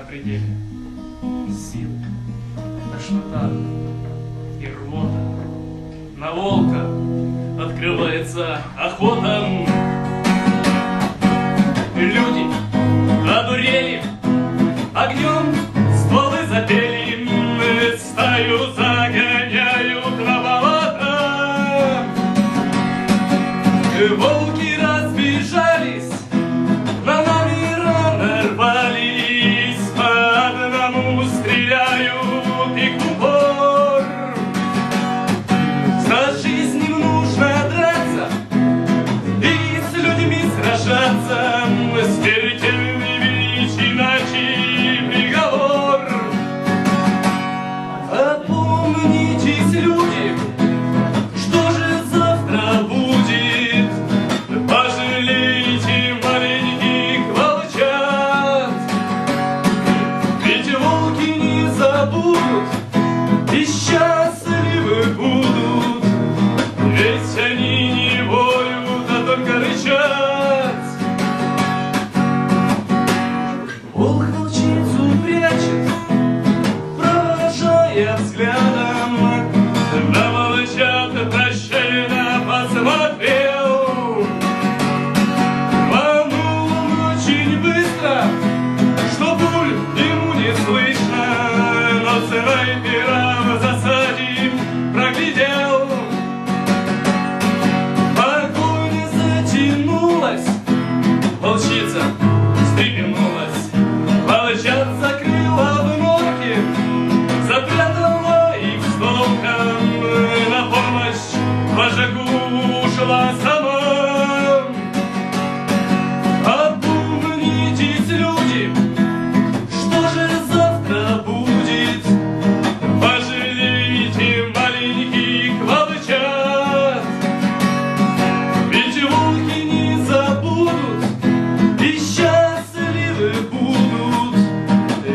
на пределе сил, тошнота и рвота. На волка открывается охота. Люди одурели огнем, стволы запели, стаю загоняют на болото. Волки Be sure.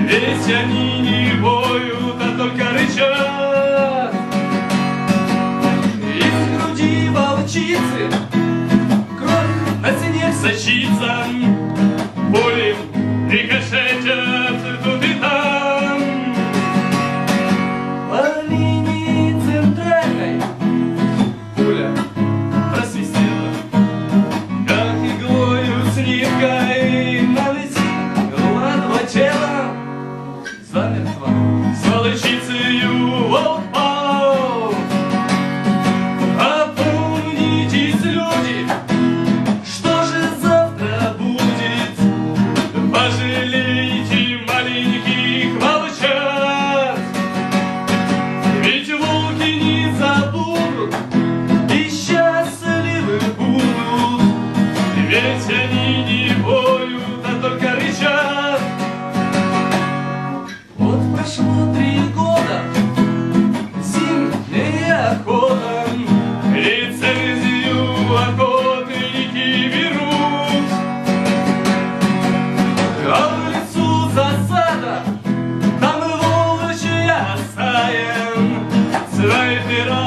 Ведь они не воют, а только рычат. Из груди волчицы кровь на стене сочится. Хоть они не воют, а только рычат. Вот прошло три года, зимняя охота, лицензию охотники берут. А в лесу засада, там волчья стая, снайпера